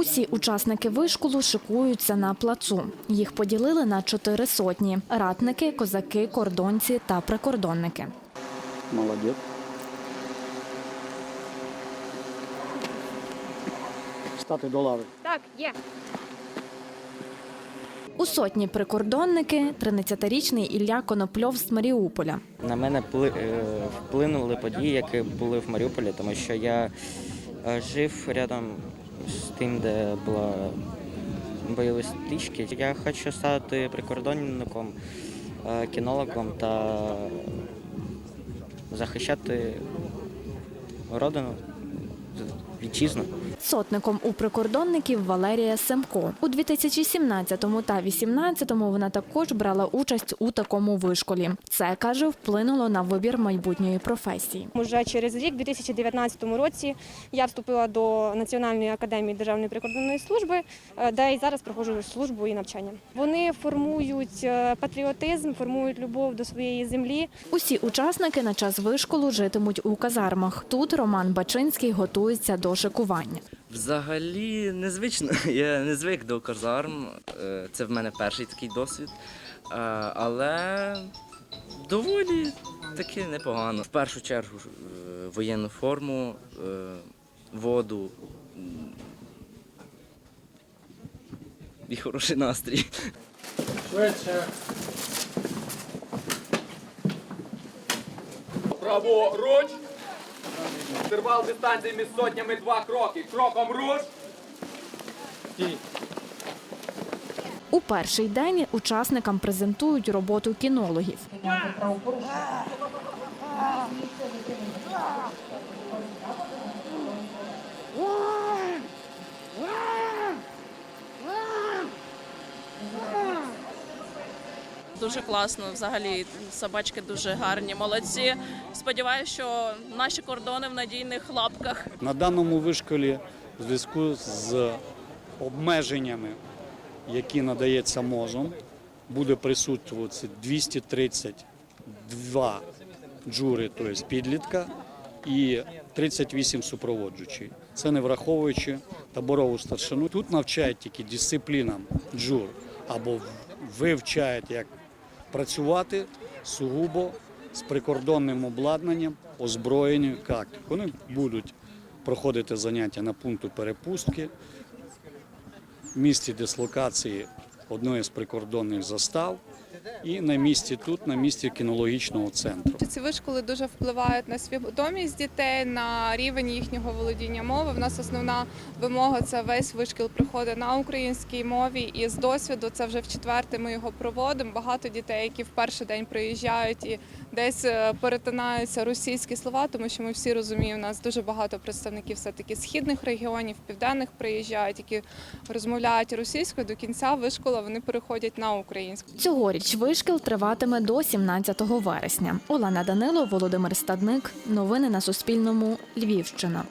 Усі учасники вишколу шикуються на плацу. Їх поділили на чотири сотні: ратники, козаки, кордонці та прикордонники. Молодець. Стати до лави. Так, є. У сотні прикордонники 13-річний Ілля Конопльов з Маріуполя. На мене пли- е, вплинули події, які були в Маріуполі, тому що я жив рядом з тим, де була бойові стрічки. Я хочу стати прикордонником, е, кінологом та захищати родину, вітчизну. Сотником у прикордонників Валерія Семко. У 2017 та 2018 вона також брала участь у такому вишколі. Це, каже, вплинуло на вибір майбутньої професії. Уже через рік, у 2019 році, я вступила до Національної академії Державної прикордонної служби, е, де і зараз проходжу службу і навчання. Вони формують е, патріотизм, формують любов до своєї землі. Усі учасники на час вишколу житимуть у казармах. Тут Роман Бачинський готується до шикування. Взагалі незвично. Я не звик до казарм. Е, Це в мене перший такий досвід. Е, Але доволі таки непогано. В першу чергу е, воєнну форму, воду і хороший настрій. Праворуч. Інтервал дистанції між сотнями два кроки. Кроком руш. У перший день учасникам презентують роботу кінологів. Дуже класно, взагалі собачки дуже гарні, молодці. Сподіваюся, що наші кордони в надійних лапках. На даному вишколі в зв'язку з обмеженнями, які надається мозом, буде присутствувати 232 джури, тобто підлітка, і 38 супроводжуючих. Це не враховуючи таборову старшину. Тут навчають тільки дисциплінам джур або вивчають, як працювати сугубо з прикордонним обладнанням, озброєнням. Як вони будуть проходити заняття на пункту перепустки, в місці дислокації одної з прикордонних застав і на місці тут, на місці кінологічного центру. Ці вишколи дуже впливають на свідомість дітей, на рівень їхнього володіння мови. В нас основна вимога це весь вишкіл приходить на українській мові. І з досвіду це вже в четверте ми його проводимо. Багато дітей, які в перший день приїжджають і десь е, перетинаються російські слова, тому що ми всі розуміємо, у нас дуже багато представників все таки східних регіонів, південних приїжджають, які розмовляють російською. До кінця вишкола вони переходять на українську. Цьогоріч вишкіл триватиме до 17 вересня. Олена Данило, Володимир Стадник. Новини на Суспільному. Львівщина.